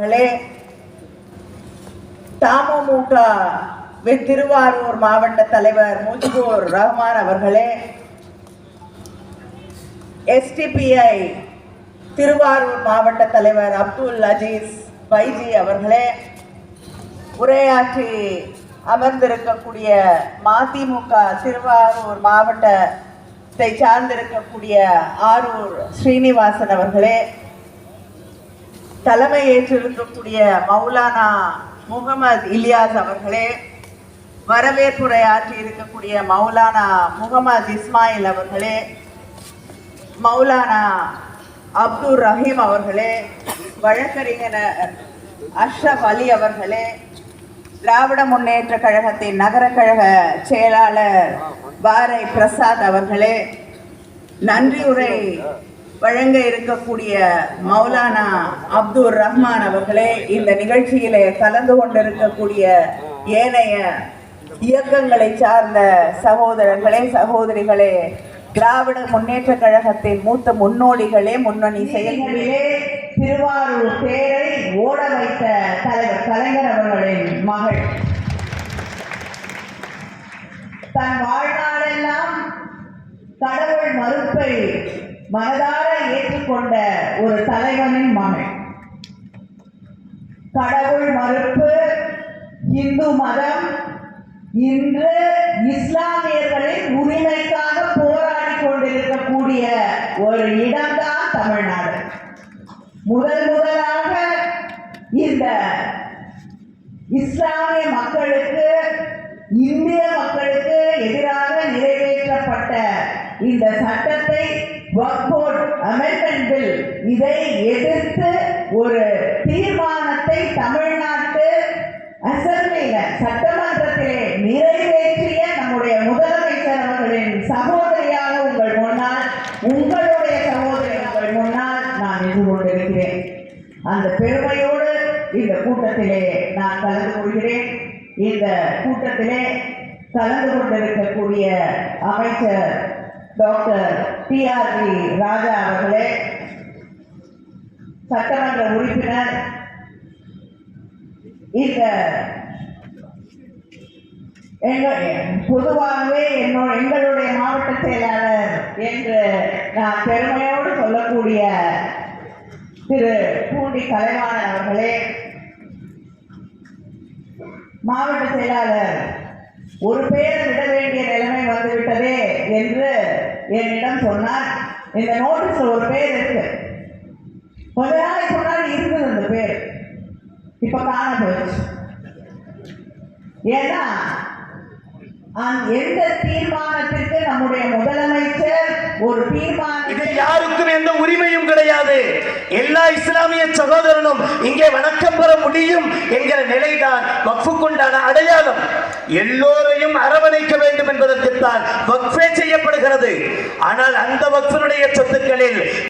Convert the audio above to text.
அவர்களே தமுமுக வி- திருவாரூர் மாவட்ட தலைவர் முஜிபுர் ரஹ்மான் அவர்களே எஸ்டிபிஐ திருவாரூர் மாவட்ட தலைவர் அப்துல் அஜீஸ் வைஜி அவர்களே உரையாற்றி அமர்ந்திருக்கக்கூடிய மதிமுக திருவாரூர் மாவட்டத்தை சார்ந்திருக்கக்கூடிய ஆரூர் ஸ்ரீனிவாசன் அவர்களே தலைமை ஏற்றிருக்கக்கூடிய மௌலானா முகமது இலியாஸ் அவர்களே வரவேற்புரை ஆற்றி இருக்கக்கூடிய மௌலானா முகமது இஸ்மாயில் அவர்களே மௌலானா அப்துல் ரஹீம் அவர்களே வழக்கறிஞர் அஷ்ரப் அலி அவர்களே திராவிட முன்னேற்ற கழகத்தின் நகர கழக செயலாளர் பாரை பிரசாத் அவர்களே நன்றியுரை வழங்க இருக்கக்கூடிய மௌலானா அப்துல் ரஹ்மான் அவர்களே இந்த நிகழ்ச்சியிலே கலந்து கொண்டிருக்கக்கூடிய ஏனைய இயக்கங்களை சார்ந்த சகோதரர்களே சகோதரிகளே திராவிட முன்னேற்ற கழகத்தின் மூத்த முன்னோடிகளே முன்னணி செயல்களிலே திருவாரூர் பேரை ஓட வைத்த தலைவர் கலைஞர் அவர்களின் மகள். தன் வாழ்நாளெல்லாம் கடவுள் மறுப்பை மனதார ஏற்றுக்கொண்ட ஒரு தலைவனின் மகள். கடவுள் மறுப்பு இந்து மதம் இன்று இஸ்லாமியர்களின் உரிமைக்காக போராடி கொண்டிருக்கக்கூடிய ஒரு இடம்தான் தமிழ்நாடு. முதல் முதலாக இந்த இஸ்லாமிய மக்களுக்கு இந்திய மக்களுக்கு எதிராக நிறைவேற்றப்பட்ட இந்த சட்டத்தை வக்போர்ட் அமெண்ட்மெண்ட் பில் இதை எதிர்த்து ஒரு தீர்மானத்தை தமிழ்நாட்டு அசம்பிளியில சட்டமன்றத்திலே நிறைவேற்றிய நம்முடைய முதலமைச்சர் அவர்களின் சகோதரியாக உங்கள் முன்னால் உங்களுடைய சகோதரி உங்கள் முன்னால் நான் நின்று கொண்டிருக்கிறேன். அந்த பெருமையோடு இந்த கூட்டத்திலே நான் கலந்து கொள்கிறேன். இந்த கூட்டத்திலே கலந்து கொண்டிருக்கக்கூடிய அமைச்சர் doctor P R P Raja அவர்களே சட்டமன்ற உறுப்பினர் இந்த பொதுவாகவே என்னோட எங்களுடைய மாவட்ட செயலாளர் என்று நான் பெருமையோடு சொல்லக்கூடிய திரு. பூண்டி கலைவாணன் அவர்களே மாவட்ட செயலாளர் ஒரு பேர் விட வேண்டிய நிலைமை வந்துவிட்டதே என்று என்னிடம் சொன்னார். இந்த நோட்டீஸ்ல ஒரு பேர் இருக்கு. கொஞ்ச நாளைக்கு முன்னாடி இருந்தது அந்த பேர். இப்ப காண போயிடுச்சு. ஏன்னா எந்த தீர்மானத்திற்கு நம்முடைய முதலமைச்சர் ஒரு தீர்மானம் யாருக்கும் எந்த உரிமையும் கிடையாது. எல்லா இஸ்லாமிய சகோதரனும் இங்கே வணக்கம் பெற முடியும் என்கிற நிலைதான் மஃபு கொண்டான அடைய எல்லோரையும் அரவணைக்க வேண்டும் என்பதற்குத்தான் வக்ஃபே செய்யப்படுகிறது. ஆனால் அந்த வக்ஃபினுடைய சொத்துக்களில்